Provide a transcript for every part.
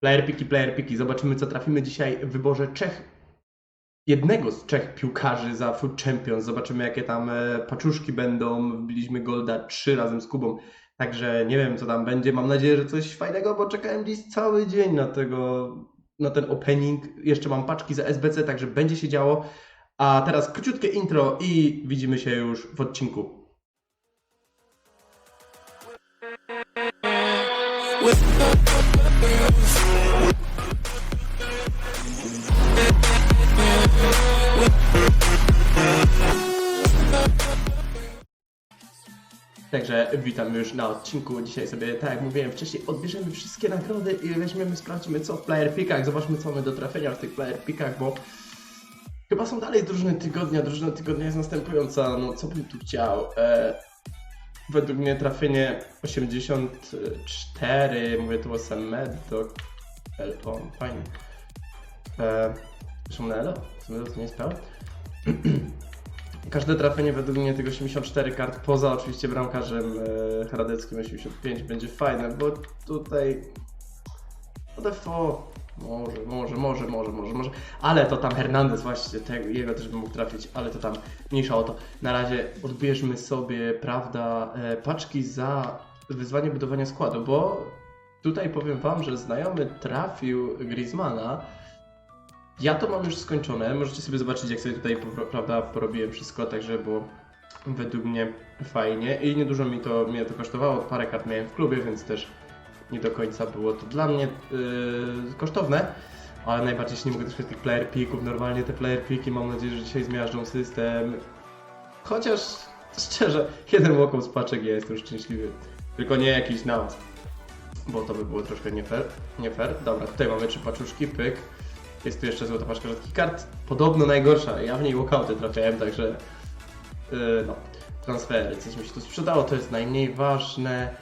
Player piki, player piki. Zobaczymy, co trafimy dzisiaj w wyborze Czech. Jednego z trzech piłkarzy za Food Champions. Zobaczymy, jakie tam e, paczuszki będą. Wbiliśmy Golda 3 razem z Kubą. Także nie wiem, co tam będzie. Mam nadzieję, że coś fajnego, bo czekałem dziś cały dzień na tego, na ten opening. Jeszcze mam paczki za SBC, także będzie się działo. A teraz króciutkie intro i widzimy się już w odcinku. Także witam już na odcinku. Dzisiaj sobie, tak jak mówiłem wcześniej, odbierzemy wszystkie nagrody i weźmiemy, sprawdźmy co w player pickach, zobaczmy co mamy do trafienia w tych player pickach, bo chyba są dalej drużyny tygodnia. Drużyna tygodnia jest następująca, no co bym tu chciał. E, według mnie trafienie 84, mówię tu o Semed, to Elpon, fajnie. E, zresztą na Elo, Semedo to nie jest. Każde trafienie według mnie tych 84 kart, poza oczywiście bramkarzem e, Hradeckim 85 będzie fajne, bo tutaj no może, może, może, może, może, może, ale to tam Hernandez właśnie, tego, jego też bym mógł trafić, ale to tam mniejsza o to. Na razie odbierzmy sobie, prawda, e, paczki za wyzwanie budowania składu, bo tutaj powiem Wam, że znajomy trafił Griezmana, ja to mam już skończone. Możecie sobie zobaczyć, jak sobie tutaj prawda, porobiłem wszystko, także było według mnie fajnie. I niedużo mi to, mnie to kosztowało. Parę kart miałem w klubie, więc też nie do końca było to dla mnie yy, kosztowne. Ale najbardziej się nie mogę doczekać tych player picków. Normalnie te player piki mam nadzieję, że dzisiaj zmiażdżą system. Chociaż szczerze, jeden łoką z paczek ja jestem szczęśliwy. Tylko nie jakiś nawaz. Bo to by było troszkę nie fair. Nie fair. Dobra, tutaj mamy trzy paczuszki, pyk. Jest tu jeszcze złota paczka rzadkich kart. Podobno najgorsza. Ja w niej walkouty trafiałem, także yy, no, transfery. Coś mi się tu sprzedało, to jest najmniej ważne.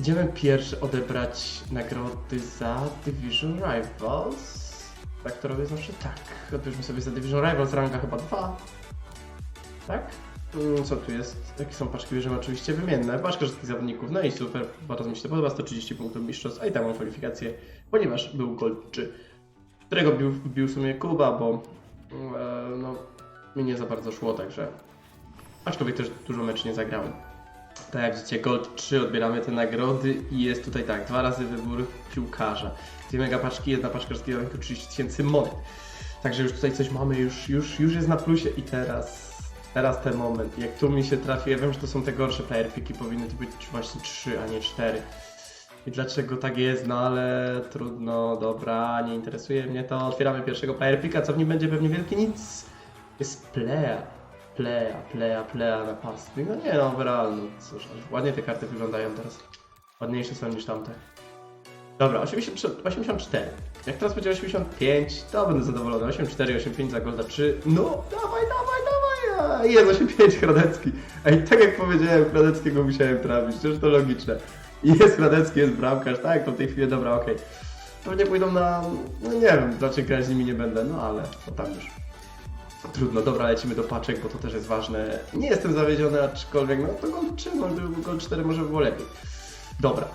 Idziemy pierwszy odebrać nagrody za Division Rivals. Tak to robię zawsze? Tak. Odbierzmy sobie za Division Rivals, ranga chyba 2. Tak? Mm, Co tu jest? Jakie są paczki? Bierzemy oczywiście wymienne. Paczka wszystkich zawodników. No i super. Bardzo mi się to podoba. 130 punktów mistrzostw. A i tam mam kwalifikację, ponieważ był Gold 3 którego bił, bił w sumie Kuba, bo e, no, mi nie za bardzo szło, także aczkolwiek też dużo mecz nie zagrałem. Tak jak widzicie, Gold 3 odbieramy te nagrody i jest tutaj tak, dwa razy wybór piłkarza. Dwie mega paczki, jedna paczka wszystkiego 30 tysięcy monet. Także już tutaj coś mamy, już, już, już jest na plusie i teraz, teraz ten moment. Jak tu mi się trafi, ja wiem, że to są te gorsze player piki, powinny to być właśnie 3, a nie 4. I dlaczego tak jest, no ale trudno, dobra, nie interesuje mnie to. Otwieramy pierwszego player picka, co w nim będzie pewnie wielkie nic. Jest plea, plea, plea, plea napastnik. No nie no, overall, no cóż, ładnie te karty wyglądają teraz. Ładniejsze są niż tamte. Dobra, 80, 84. Jak teraz będzie 85, to będę zadowolony. 84, 85 za Golda 3. No, dawaj, dawaj, dawaj! Jest 85 Hradecki. Ej, tak jak powiedziałem, Hradeckiego musiałem trafić, przecież to logiczne. Jest Hradecki, jest bramkarz, tak, to w tej chwili dobra, okej. Pewnie pójdą na, no nie wiem, raczej grać z nimi nie będę, no ale to tam już. Trudno, dobra, lecimy do paczek, bo to też jest ważne. Nie jestem zawiedziony, aczkolwiek, no to gol 3, no gdyby był gol 4 może by było lepiej. Dobra.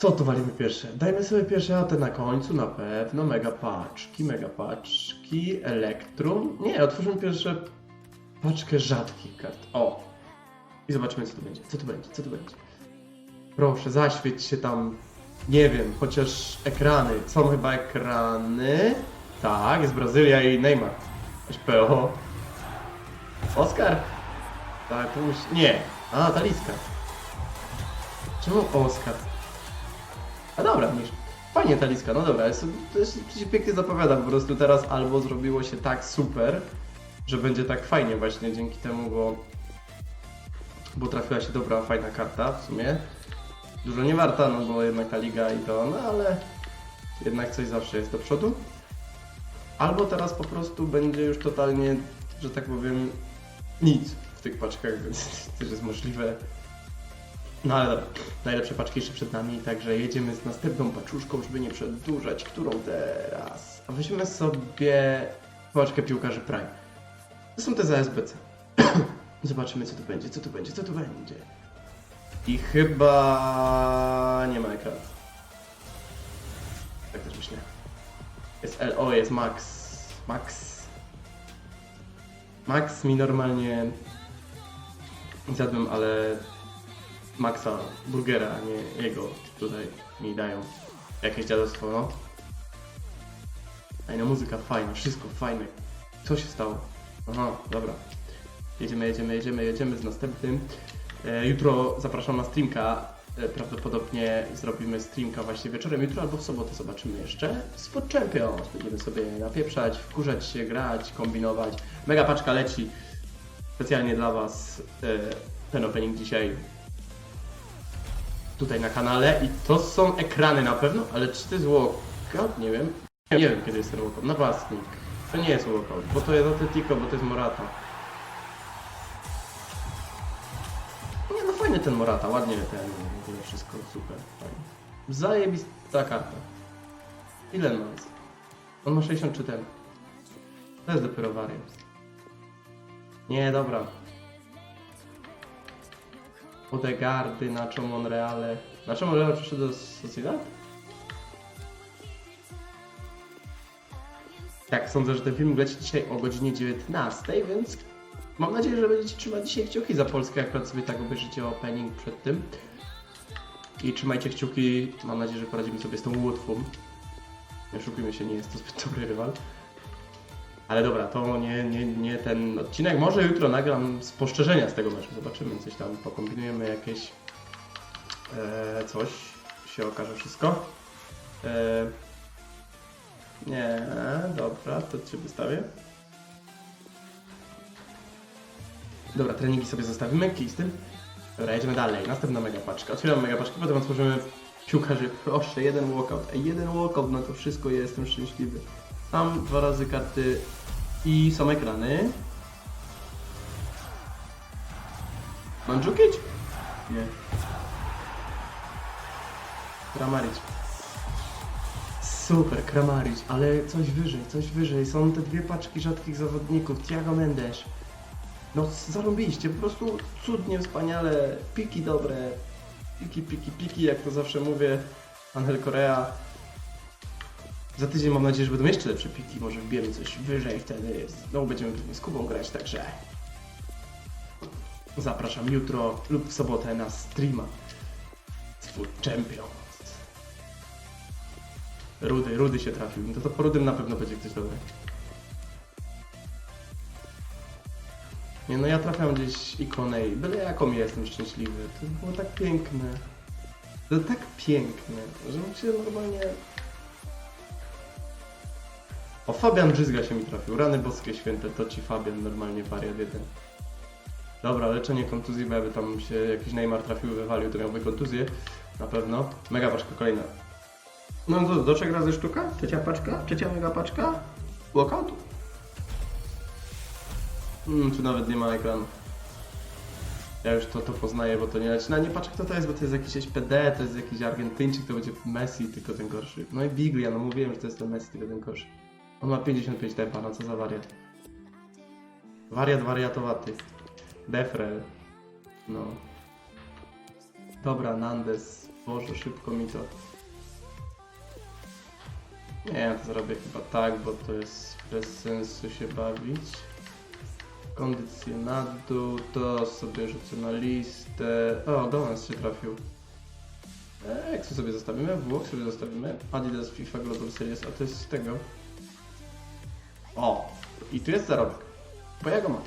Co tu walimy pierwsze? Dajmy sobie pierwsze AT na końcu, na pewno. Mega paczki, mega paczki, elektrum. Nie, otwórzmy pierwsze paczkę rzadkich kart. O! I zobaczymy, co tu będzie. Co tu będzie? Co tu będzie? Proszę, zaświeć się tam. Nie wiem, chociaż ekrany. Są chyba ekrany. Tak, jest Brazylia i Neymar. SPO. Oskar? Tak, musi... Nie. A, Taliska. Czemu Oskar? A dobra, niż. Fajnie Taliska, no dobra, jest, to się pięknie zapowiada, po prostu teraz albo zrobiło się tak super, że będzie tak fajnie właśnie dzięki temu, bo bo trafiła się dobra, fajna karta w sumie. Dużo nie warta, no bo jednak ta liga i to, no ale jednak coś zawsze jest do przodu. Albo teraz po prostu będzie już totalnie, że tak powiem, nic w tych paczkach, więc też jest możliwe. No ale dobra, najlepsze paczki jeszcze przed nami, także jedziemy z następną paczuszką, żeby nie przedłużać, którą teraz. A weźmiemy sobie paczkę piłkarzy Prime. To są te za SBC. Zobaczymy co tu będzie, co tu będzie, co tu będzie. I chyba nie ma ekranu. Tak też myślę. Jest LO, jest Max. Max. Max mi normalnie zjadłem, ale Maxa burgera, a nie jego tutaj mi dają. Jakieś dziadostwo, no. Fajna muzyka, fajna, wszystko fajne. Co się stało? Aha, dobra. Jedziemy, jedziemy, jedziemy, jedziemy z następnym. E, jutro zapraszam na streamka. E, prawdopodobnie zrobimy streamka właśnie wieczorem jutro albo w sobotę zobaczymy jeszcze. Spod Champions. Będziemy sobie napieprzać, wkurzać się, grać, kombinować. Mega paczka leci. Specjalnie dla Was e, ten opening dzisiaj tutaj na kanale i to są ekrany na pewno, ale czy to jest walkout? Nie wiem. Nie wiem kiedy jest ten walkout. Napastnik. To nie jest walkout, bo to jest Atletico, bo to jest Morata. Ten Morata, ładnie ten, wszystko super. Zajebista karta. Ile ma? On ma 63 ten. To jest dopiero wariant. Nie, dobra. Odegardy, Nacho Monreale. Nacho Monreale przyszedł do Sociedad? Tak, sądzę, że ten film leci dzisiaj o godzinie 19, więc mam nadzieję, że będziecie trzymać dzisiaj kciuki za Polskę, akurat sobie tak obejrzycie opening przed tym. I trzymajcie kciuki, mam nadzieję, że poradzimy sobie z tą Łotwą. Nie oszukujmy się, nie jest to zbyt dobry rywal. Ale dobra, to nie, nie, nie ten odcinek. Może jutro nagram spostrzeżenia z tego meczu. Zobaczymy, coś tam pokombinujemy, jakieś e, coś. Się okaże wszystko. E, nie, dobra, to Cię wystawię. Dobra, treningi sobie zostawimy, kij z tym. Dobra, jedziemy dalej. Następna mega paczka. Otwieramy mega paczkę, potem otworzymy piłkarzy. Proszę, jeden walkout. Ej, jeden walkout, no to wszystko, ja jestem szczęśliwy. Mam dwa razy karty i są ekrany. Mandzukic? Nie. Kramaric. Super, Kramaric, ale coś wyżej, coś wyżej. Są te dwie paczki rzadkich zawodników. Thiago Mendes. No zarobiliście, po prostu cudnie, wspaniale, piki dobre, piki, piki, piki, jak to zawsze mówię, Angel Korea. Za tydzień mam nadzieję, że będą jeszcze lepsze piki, może wbijemy coś wyżej, wtedy znowu będziemy pewnie z Kubą grać, także zapraszam jutro lub w sobotę na streama Food Champions. Rudy, Rudy się trafił, no to po Rudym na pewno będzie ktoś dobry. Nie no, ja trafiam gdzieś ikonę i byle jaką jestem szczęśliwy. To było tak piękne. To tak piękne, że mi się normalnie... O, Fabian Brzyzga się mi trafił. Rany boskie święte, to ci Fabian normalnie wariat jeden. Dobra, leczenie kontuzji, bo jakby tam się jakiś Neymar trafił, wywalił, to miałby kontuzję. Na pewno. Mega paczka kolejna. No to do trzech razy sztuka? Trzecia paczka? Trzecia mega paczka? Walkout? Hmm, tu nawet nie ma ekranu. Ja już to, to poznaję, bo to nie leci. No nie patrzę kto to jest, bo to jest jakiś SPD, to jest jakiś Argentyńczyk, to będzie Messi, tylko ten gorszy. No i Biglia, no mówiłem, że to jest ten Messi, tylko ten gorszy. On ma 55 tempa, no co za wariat. Wariat wariatowaty. Defrel. No. Dobra, Nandes. Boże, szybko mi to. Nie, ja to zrobię chyba tak, bo to jest bez sensu się bawić. Kondycjonadu, to sobie rzucę na listę. O, Gomez się trafił. E, jak sobie zostawimy? Włoch sobie zostawimy. Adidas FIFA Global Series, a to jest z tego. O! I tu jest zarobek. Bo ja go mam.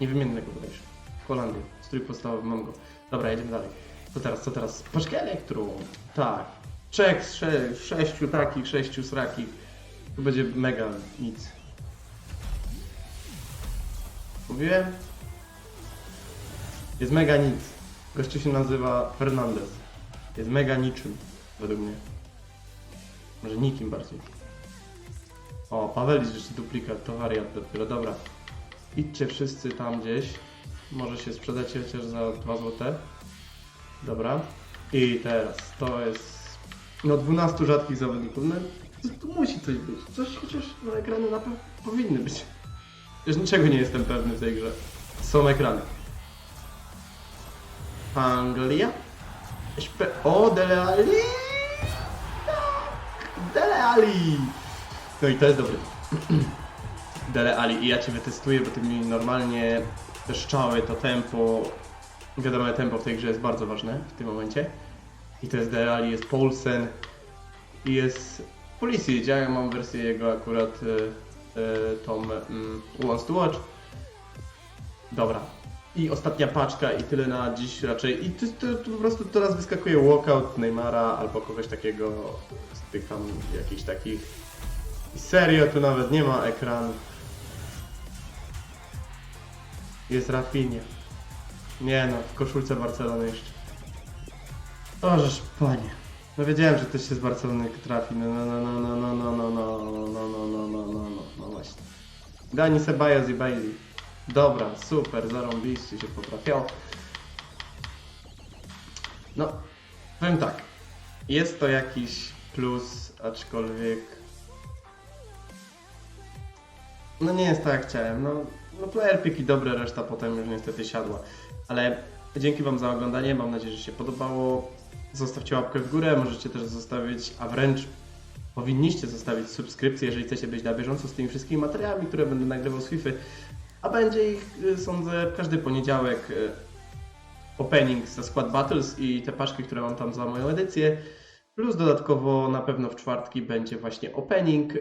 Niewymiennego bodajże. W Holandii. Strój podstawowy, mam go. Dobra, jedziemy dalej. Co teraz, co teraz? Paczkę elektru. Tak. Czek z sze sześciu takich, sześciu. Tu będzie mega nic. Mówiłem? Jest mega nic. Gościu się nazywa Fernandez. Jest mega niczym, według mnie. Może nikim bardziej. O, Pawelis jeszcze duplikat, to wariat dopiero, dobra. Idźcie wszyscy tam gdzieś. Może się sprzedacie chociaż za 2 złote. Dobra. I teraz, to jest... No 12 rzadkich zawodników, no tu musi coś być. Coś chociaż na ekranie na pewno powinny być. Już niczego nie jestem pewny w tej grze. Są ekrany. Anglia. O, Dele Alli. Tak. Dele Ali! No i to jest dobry. Dele Ali i ja Cię wytestuję, bo Ty mi normalnie te strzały, to tempo, wiadomo, tempo w tej grze jest bardzo ważne w tym momencie. I to jest Dele Ali, jest Paulsen i jest Pulisic. Ja mam wersję jego akurat e, tą mm, Wants Watch. Dobra. I ostatnia paczka i tyle na dziś raczej. I to, to, to po prostu teraz wyskakuje walkout Neymara albo kogoś takiego z tych tam jakichś takich. I serio, tu nawet nie ma ekranu. Jest Rafinha. Nie no, w koszulce Barcelony jeszcze. Ożeż panie. No wiedziałem, że ktoś się z Barcelony trafi. No no no no no no no no no no no no no no no no właśnie. Dani Ceballos i Bailey. Dobra, super, zarąbiście się potrafiało. No, powiem tak. Jest to jakiś plus, aczkolwiek... No nie jest tak jak chciałem. No, no player dobre, reszta potem już niestety siadła. Ale dzięki Wam za oglądanie, mam nadzieję, że się podobało. Zostawcie łapkę w górę, możecie też zostawić, a wręcz powinniście zostawić subskrypcję, jeżeli chcecie być na bieżąco z tymi wszystkimi materiałami, które będę nagrywał z FIFA. A będzie ich, y, sądzę, każdy poniedziałek y, opening za Squad Battles i te paczki, które mam tam za moją edycję. Plus dodatkowo na pewno w czwartki będzie właśnie opening y,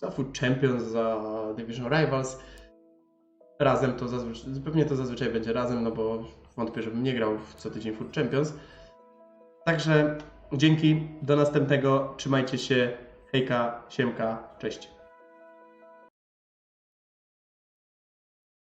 za Food Champions, za Division Rivals. Razem to zazwyczaj, pewnie to zazwyczaj będzie razem, no bo wątpię, żebym nie grał co tydzień Food Champions. Także dzięki, do następnego, trzymajcie się, hejka, siemka, cześć.